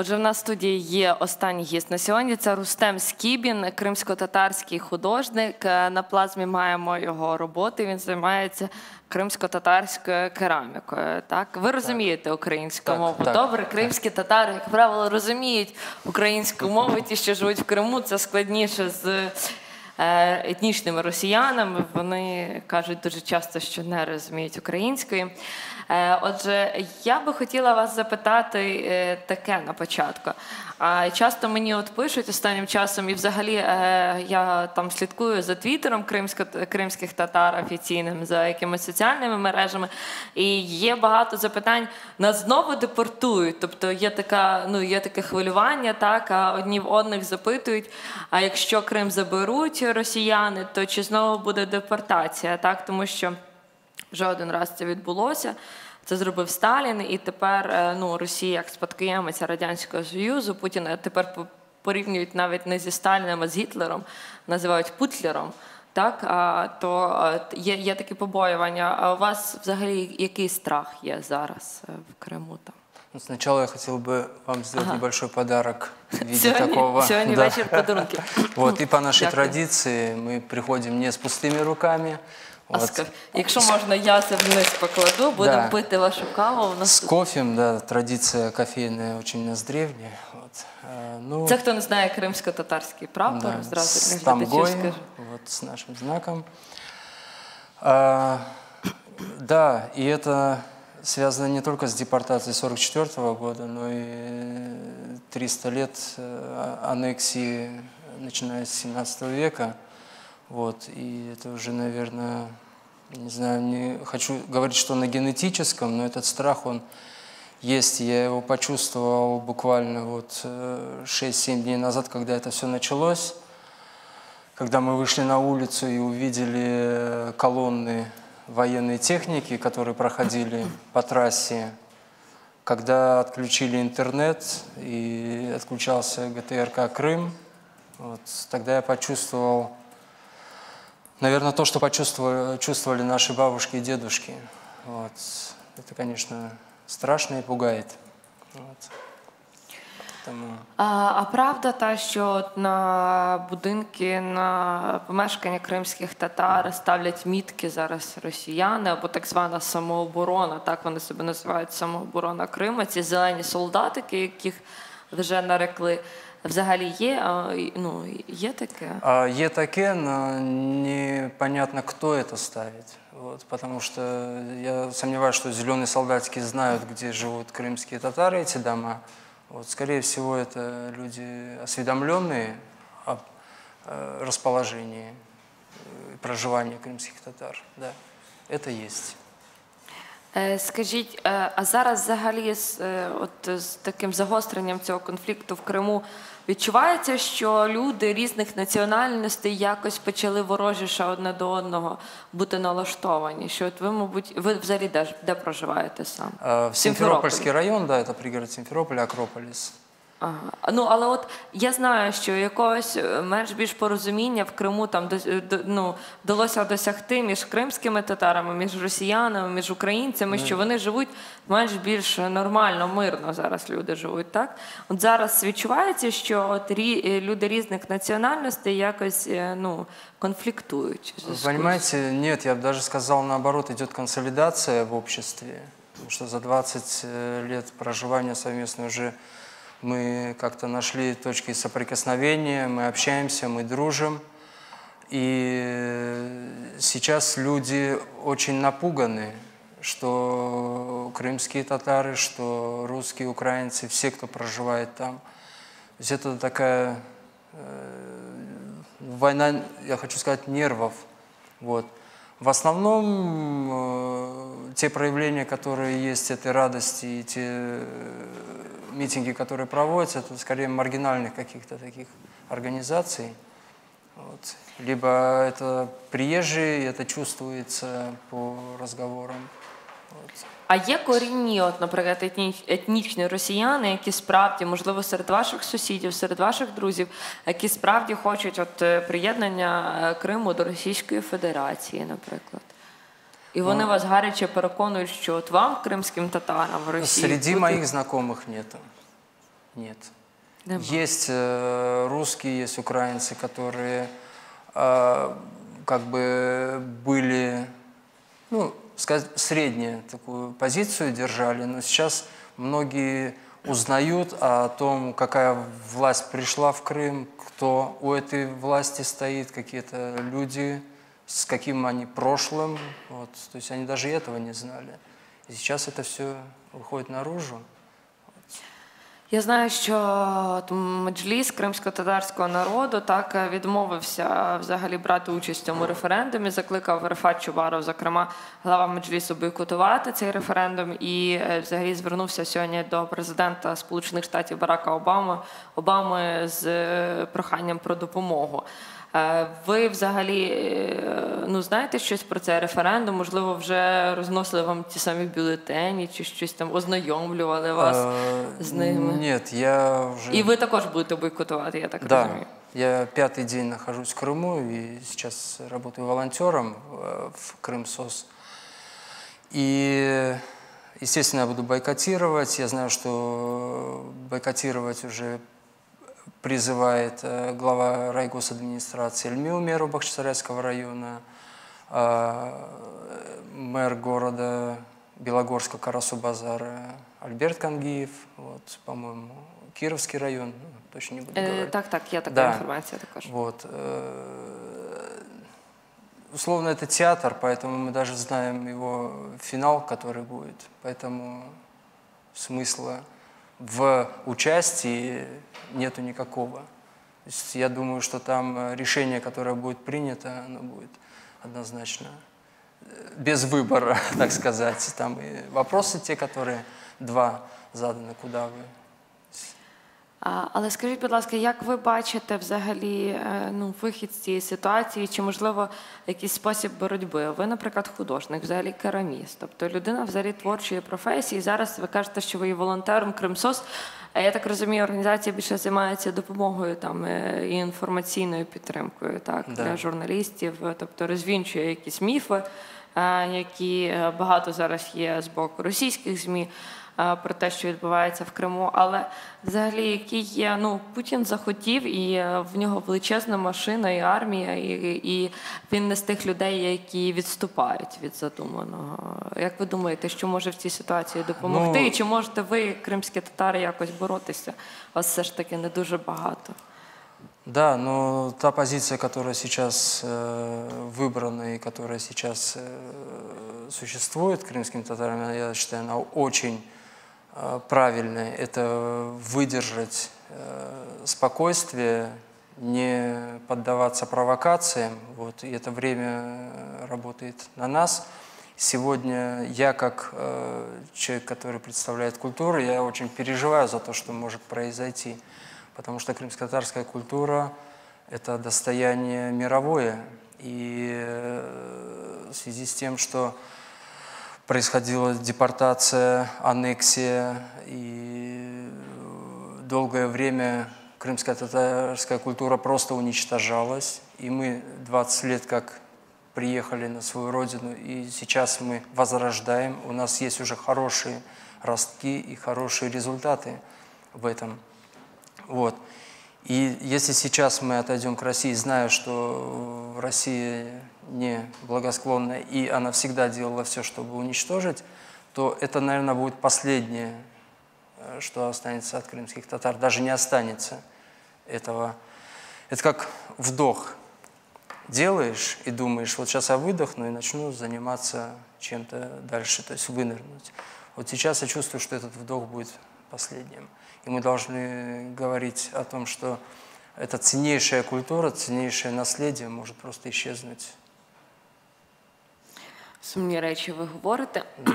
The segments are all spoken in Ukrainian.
Отже, в нас в студії є останній гість на сьогодні. Це Рустем Скібін, кримсько-татарський художник. Е, На плазмі маємо його роботи. Він займається кримсько-татарською керамікою. Так, ви розумієте українську Так, мову? так, Добре, кримські татари, як правило, розуміють українську мову. Ті, що живуть в Криму, це складніше з е, етнічними росіянами. Вони кажуть дуже часто, що не розуміють української. Е, Отже, я би хотіла вас запитати е, таке на початку. Часто мені от пишуть останнім часом, і взагалі е, я там слідкую за твіттером кримських татар офіційним, за якимись соціальними мережами. І є багато запитань. Нас знову депортують. Тобто є така, ну є таке хвилювання, так а одні в одних запитують: а якщо Крим заберуть росіяни, то чи знову буде депортація? Так, тому що. Вже один раз це відбулося. Це зробив Сталін, і тепер е, ну, Росія як спадкоємиця Радянського Союзу, Путіна тепер по- порівнюють навіть не зі Сталіним, а з Гітлером, називають Путлером. Так, а, то е, є, є такі побоювання. А у вас взагалі який страх є зараз е, в Криму? Там? Ну, Сначала я хотел бы вам сделать небольшой подарок в виде Сьогодні, такого. сьогодні да. вечір подарунки. Вот, и по нашей Дякую. традиции мы приходим не с пустыми руками, А ска- Якщо можна, я це вниз покладу, будемо Да. пити вашу каву. У нас с тут- кофем, да, традиция кофейная очень у нас древняя. Вот. Э, Ну, Це хто не знає кримсько-татарський прапор, да, зразу глядачів тамгой, вот, с нашим знаком. А, да, и это связано не только с депортацией 44 года, но и 300 лет э, аннексии, начиная с 17 века. Вот, и это уже, наверное, не знаю, не хочу говорить, что на генетическом, но этот страх, он есть. Я его почувствовал буквально вот э, 6-7 дней назад, когда это все началось. Когда мы вышли на улицу и увидели э, колонны военной техники, которые проходили по трассе, когда отключили интернет и отключался ГТРК Крым, вот, тогда я почувствовал, наверное, то, что почувствовали, чувствовали наши бабушки и дедушки. Вот. Это, конечно, страшно и пугает. Вот. А, а правда та, що на будинки, на помешкання кримських татар ставлять мітки зараз росіяни або так звана самооборона, так вони себе називають самооборона Крима. Ці зелені солдатики, яких вже нарекли, взагалі є. А, і- ну, є таке. А Є таке, но непонятно, кто это ставит. Вот, потому что я сомневаюсь, что зеленые солдатики знают, где живут крымские татары, эти дома. Вот, скорее всего, это люди осведомленные о э, расположении э, проживания крымских татар. Да, это есть. Е, Скажіть, е, а зараз взагалі з, е, от, з таким загостренням цього конфлікту в Криму відчувається, що люди різних національностей якось почали ворожіше одне до одного бути налаштовані? Що от ви, мабуть, ви взагалі де, де проживаєте сам? В Сімферопольський район, да, це пригород Сімферополя, Акрополис. Ага. Ну але от я знаю, що якогось е, менш більш порозуміння в Криму там дос- до- ну, вдалося досягти між кримськими татарами, між росіянами, між українцями, що вони живуть менш більш нормально, мирно зараз люди живуть. Так от зараз відчувається, що от рі, е, люди різних національностей якось е, ну конфліктують. Понимаете, нет, я бы даже сказал наоборот, идет консолидация в. Потому что за 20 э, лет проживания совместно уже мы как-то нашли точки соприкосновения, мы общаемся, мы дружим. И э, сейчас люди очень напуганы, что крымские татары, что русские, украинцы, все, кто проживает там. То есть это такая война, я хочу сказать, нервов. Вот. В основном э, те проявления, которые есть этой радости, и те э, митинги, которые проводятся, это скорее маргинальных каких-то таких организаций. Вот. Либо это приезжие, это чувствуется по разговорам. Вот. А є корінні, от, наприклад, етні- етнічні росіяни, які справді, можливо, серед ваших сусідів, серед ваших друзів, які справді хочуть от, е, приєднання е, Криму до Російської Федерації, наприклад. І вони вас гаряче переконують, що от вам, кримським татарам, в Росії. Среди бути- моих знакомых нету. нет. Нема. Есть э, русские, есть украинцы, которые э, как бы были, ну, сказать, среднюю такую позицию держали, но сейчас многие узнают о том, какая власть пришла в Крым, кто у этой власти стоит, какие-то люди, с каким они прошлым. Вот. То есть они даже этого не знали. И сейчас это все выходит наружу. Я знаю, що меджліс кримсько-татарського народу так е, відмовився взагалі брати участь в цьому референдумі. Закликав Рефат Чубаров, зокрема, глава меджлісу бойкотувати цей референдум і е, взагалі звернувся сьогодні до президента Сполучених Штатів Барака Обами Обами з е, проханням про допомогу. Е, Ви взагалі е, ну знаєте щось про цей референдум? Можливо, вже розносили вам ті самі бюлетені, чи щось там ознайомлювали вас Э, з ними? Нет, я уже... І ви також будете бойкотувати, я так Да, розумію. я пятый день нахожусь в Крыму и сейчас работаю волонтером э, в Крымсос. И, естественно, я буду бойкотировать. Я знаю, что бойкотировать уже призывает э, глава райгосадминистрации Эльмил, меру Бахчисарайского района, а, мэр города Белогорска Карасу-Базара Альберт Кангиев, вот, по-моему, Кировский район, ну, точно не буду Е, говорить. так, так, є така Да. інформація також. Вот. э, Условно, это театр, поэтому мы даже знаем его финал, который будет. Поэтому смысла в участии нету никакого. То есть я думаю, что там э, решение, которое будет принято, оно будет однозначно э, без выбора, так сказать. Там и вопросы те, которые два заданы, куда вы але скажіть, будь ласка, як ви бачите взагалі е, ну, вихід з цієї ситуації, чи можливо якийсь спосіб боротьби? Ви, наприклад, художник, взагалі кераміст, тобто людина взагалі творчої професії. Зараз ви кажете, що ви є волонтером Кримсос. А я так розумію, організація більше займається допомогою там е, і інформаційною підтримкою, так Да. для журналістів, тобто розвінчує якісь міфи, е, які багато зараз є з боку російських змі е, про те, що відбувається в Криму. Але взагалі, який є, ну Путін захотів, і е, в нього величезна машина і армія, і, і він не з тих людей, які відступають від задуманого. Як ви думаєте, що може в цій ситуації допомогти? Ну, і чи можете ви, кримські татари, якось боротися? Вас все ж таки не дуже багато. Да, но та позиция, которая сейчас э, выбрана и которая сейчас э, существует крымским татарам, я считаю, она очень э, правильная. Это выдержать э, спокойствие, не поддаваться провокациям. Вот, и это время э, работает на нас. Сегодня я, как э, человек, который представляет культуру, я очень переживаю за то, что может произойти. Потому что крымско-татарская культура – это достояние мировое. И э, в связи с тем, что происходила депортация, аннексия, и долгое время крымская татарская культура просто уничтожалась. И мы 20 лет как приехали на свою родину, и сейчас мы возрождаем. У нас есть уже хорошие ростки и хорошие результаты в этом. Вот. И если сейчас мы отойдем к России, зная, что Россия не благосклонна, и она всегда делала все, чтобы уничтожить, то это, наверное, будет последнее, э, что останется от крымских татар. Даже не останется этого. Это как вдох. Делаешь и думаешь, вот сейчас я выдохну и начну заниматься чем-то дальше, то есть вынырнуть. Вот сейчас я чувствую, что этот вдох будет последним. И мы должны говорить о том, что эта ценнейшая культура, ценнейшее наследие может просто исчезнуть. Сумні речі ви говорите. Да.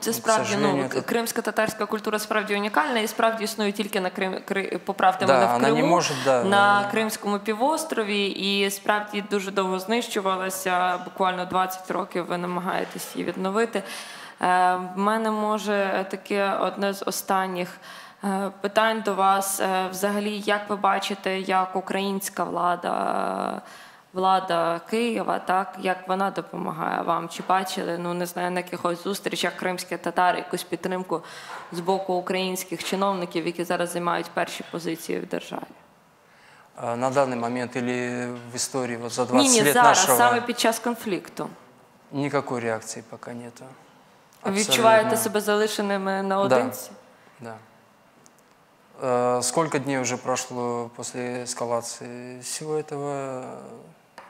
Це к справді сожалению, ну это- кримська татарська культура справді унікальна і справді існує тільки на Крим Кри... поправте Да, мене в вона не Криму, може, да, на вона- Кримському півострові, і справді дуже довго знищувалася. Буквально 20 років ви намагаєтесь її відновити. Е, В мене може таке одне з останніх. е, Питань до вас Е, взагалі, як ви бачите, як українська влада влада Києва, так як вона допомагає вам? Чи бачили, ну не знаю, на якихось зустрічах кримські татари, якусь підтримку з боку українських чиновників, які зараз займають перші позиції в державі? На данный момент или в истории вот за 20 Ні, ні, лет зараз нашего саме під час конфлікту. никакой реакции пока нету. Відчуваєте себе залишеними наодинці? Да. Э, Сколько дней уже прошло после эскалации всего этого?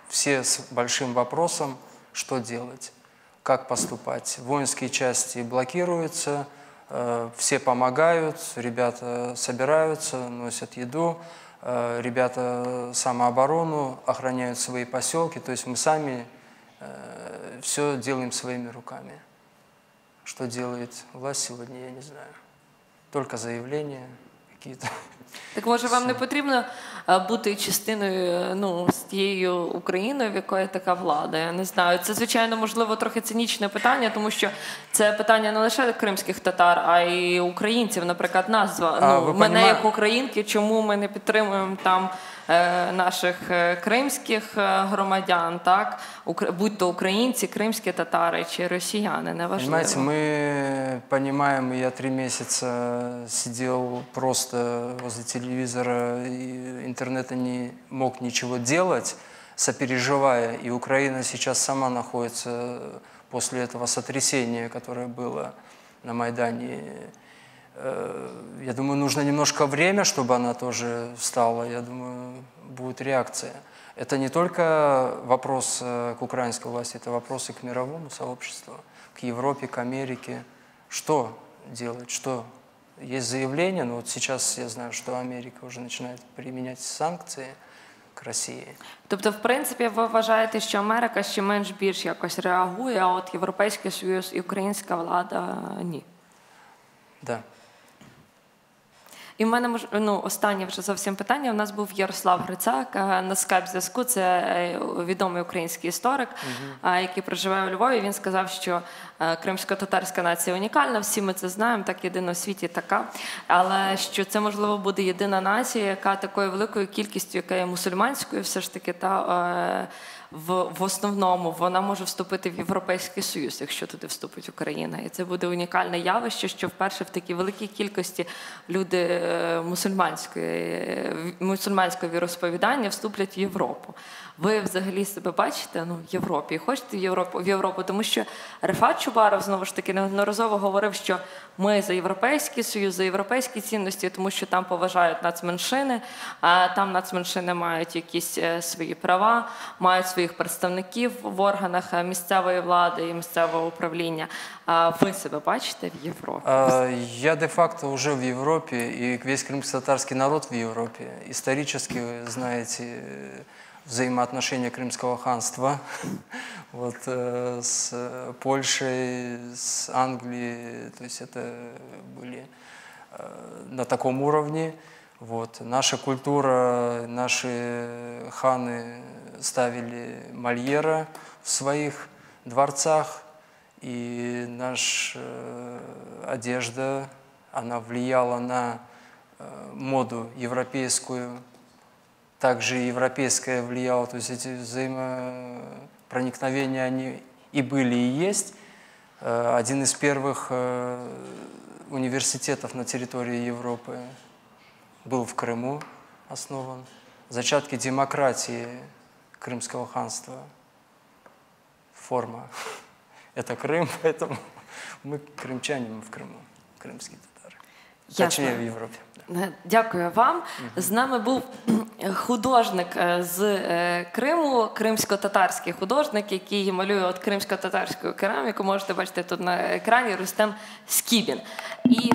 Все с большим вопросом, что делать, как поступать. Воинские части блокируются, э, все помогают, ребята собираются, носят еду, э, ребята самооборону, охраняют свои поселки. То есть мы сами все делаем своими руками. Что делает власть сегодня, я не знаю. Только заявления какие-то. Так може вам не потрібно е, бути частиною е, ну, з тією Україною, в якої така влада? Я не знаю. Це звичайно можливо трохи цинічне питання, тому що це питання не лише кримських татар, а й українців. Наприклад, назва А, ну мене понімає- як українки, чому ми не підтримуємо там наших е, кримських е, громадян, так Укра- будь то українці, кримські татари чи росіяни, неважливо. Понимаете, мы понимаем, я три месяца сидел просто возле телевизора, и интернета не мог ничего делать, сопереживая. И Украина сейчас сама находится после этого сотрясения, которое было на Майдане. Э, Я думаю, нужно немножко время, чтобы она тоже встала. Я думаю, будет реакция. Это не только вопрос э, к украинской власти, это вопросы к мировому сообществу, к Европе, к Америке. Что делать, что? Есть заявление, но вот сейчас я знаю, что Америка уже начинает применять санкции к России. Тобто, в принципі, ви вважаєте, що Америка ще менш більш якось реагує, а от Європейський Союз і українська влада ні. Да. І в мене мож- ну, останнє вже зовсім питання. У нас був Ярослав Грицак е, на скайп зв'язку. Це е, відомий український історик, е, який проживає у Львові. Він сказав, що кримсько-татарська нація унікальна. Всі ми це знаємо, так єдина у світі така. Але що це можливо буде єдина нація, яка такою великою кількістю, яка є мусульманською, все ж таки та. В, в основному вона може вступити в Європейський Союз, якщо туди вступить Україна. І це буде унікальне явище, що вперше в такій великій кількості люди е, мусульманської, мусульманського віросповідання вступлять в Європу. Ви взагалі себе бачите ну, в Європі хочете в Європу, в Європу, тому що Рефат Чубаров знову ж таки неодноразово говорив, що ми за Європейський Союз, за європейські цінності, тому що там поважають нацменшини, а там нацменшини мають якісь е, свої права, мають своїх представників в органах е, місцевої влади і місцевого управління. А ви себе бачите в Європі? А, Я де-факто уже в Европе, и весь крымско-татарский народ в Европе. Исторически, вы знаете, э, взаимоотношения Крымского ханства вот, э, с э, Польшей, с Англией, то есть это были э, на таком уровне. Вот. Наша культура, наши ханы ставили Мольера в своих дворцах, и наша э, одежда, она влияла на э, моду европейскую, также европейская влияла, то есть эти взаимопроникновения, они и были, и есть. Э, Один из первых университетов на территории Европы был в Крыму основан. Зачатки демократии Крымского ханства. Форма. Это Крым, поэтому мы крымчане, мы в Крыму, крымские татары. Ясно. Точнее, в Европе. да. Е, Дякую вам. З нами був кхм, художник е, з е, Криму, кримсько-татарський художник, який малює от кримсько-татарську кераміку. Можете бачити тут на екрані Рустем Скібін. І